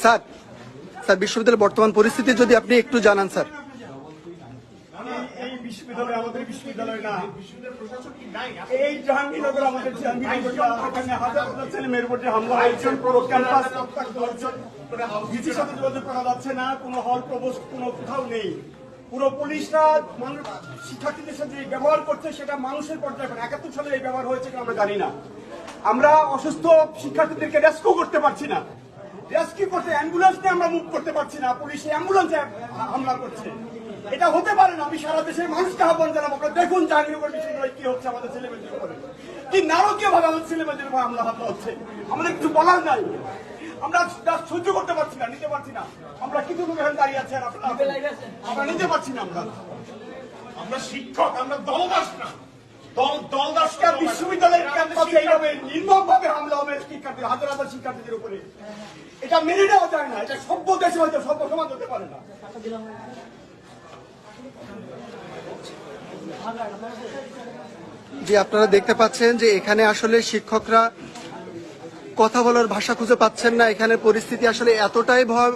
Sir sir বিশ্ববিদ্যালয়ের বর্তমান পরিস্থিতি যদি আপনি একটু জানান স্যার। এই- এই বিশ্ববিদ্যালয় আমাদের বিশ্ববিদ্যালয় না। এই জাহাঙ্গীরনগর আমাদের জাহাঙ্গীরনগর না। এখানে হাজার হাজার ছেলে মেয়ের উপর যে হামলা হয়েছে পুরো ক্যাম্পাস রক্তাক্ত সাথে যোগাযোগ করা যাচ্ছে না কোনো হল প্রবোস্ট কোনো কোথাও নেই। পুরো পুলিশরা মানুষ শিক্ষার্থীদের সাথে যে ব্যবহার করছে সেটা মানুষের পর্যায়ে এখন একাত্তর সালে এই ব্যবহার হয়েছে আমরা জানি না। আমরা অসুস্থ শিক্ষার্থীদেরকে রেস্কিউ করতে পারছি না। রেস্কিউ করতে অ্যাম্বুলেন্স নিয়ে আমরা মুভ করতে পারছি না পুলিশ অ্যাম্বুলেন্সে হামলা করছে। এটা হতে পারে না আমি সারা দেশের মানুষকে আহ্বান জানাব আপনারা দেখুন জাহাঙ্গীরনগর বিশ্ববিদ্যালয়ে কি হচ্ছে আমাদের ছেলেমেয়েদের উপরে। কি নারকীয় ভাবে আমাদের ছেলেমেয়েদের উপর হামলা হামলা হচ্ছে? আমাদের কিছু বলার নাই। আমরা সহ্য করতে পারছি না নিতে পারছি না। আমরা কিছু লোক এখানে দাঁড়িয়ে আছি আর আমরা নিতে পারছি না আমরা। আমরা শিক্ষক আমরা দলদাস না। দল দলদাস একটা বিশ্ববিদ্যালয়ের ক্যাম্পাসে এইভাবে নির্মম ভাবে হামলা হবে শিক্ষার্থী, হাজার হাজার শিক্ষার্থীদের উপরে। এটা মেনে নেওয়া যায় না, এটা সভ্য দেশে হয়তো সভ্য সমাজ হতে পারে না। যে আপনারা দেখতে পাচ্ছেন যে এখানে আসলে শিক্ষকরা কথা বলার ভাষা খুঁজে পাচ্ছেন না। এখানে পরিস্থিতি আসলে এতটাই ভয়